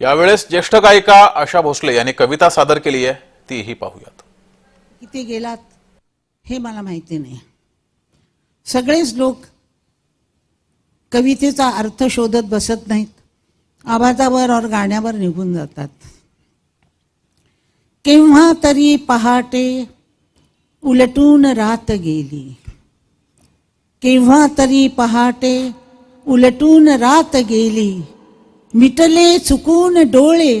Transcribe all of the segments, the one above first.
यावेळेस ज्येष्ठ गायिका आशा भोसले यांनी कविता सादर केली आहे तीही पाहूयात. किती गेलात हे मला माहिती नाही. सगळेच लोक कवितेचा अर्थ शोधत बसत नाहीत. आवाजावर और गाण्यावर निघून जातात. केव्हा तरी पहाटे उलटून रात गेली. केव्हा तरी पहाटे उलटून रात गेली. मिटले चुकून डोळे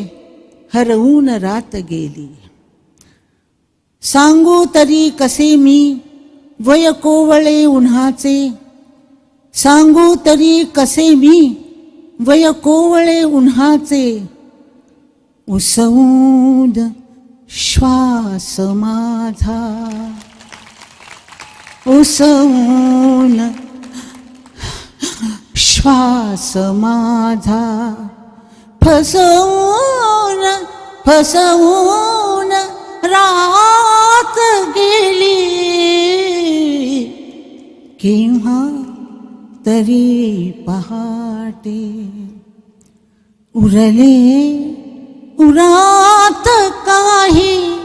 हरवून रात गेली सांगू तरी कसे मी वय कोवळे उन्हाचे सांगू तरी कसे मी वय कोवळे उन्हाचे उसवून श्वास माझा उसवून श्वास माझा फसवून फसवून रात गेली. केव्हा तरी पहाटे उरले उरात काही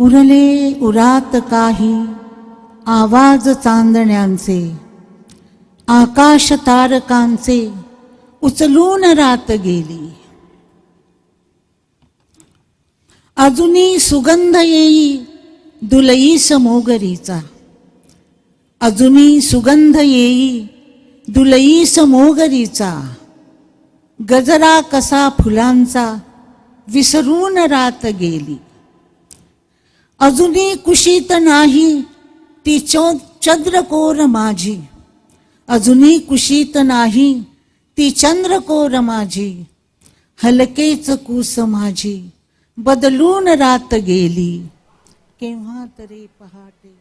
उरले उरात काही आवाज चांदण्यांचे आकाश तारकांचे उचलून रात गेली. अजूनही सुगंध येई दुलईस मोगरीचा अजूनही सुगंध येई दुलईस मोगरीचा गजरा कसा फुलांचा विसरून रात गेली. अजूनही कुशीत नाही. ती चो चंद्रकोर माझी. अजूनही कुशीत नाही. ती चंद्रकोर माझी. हलकेच कूस माझी. बदलून रात गेली. केव्हा तरी पहाटे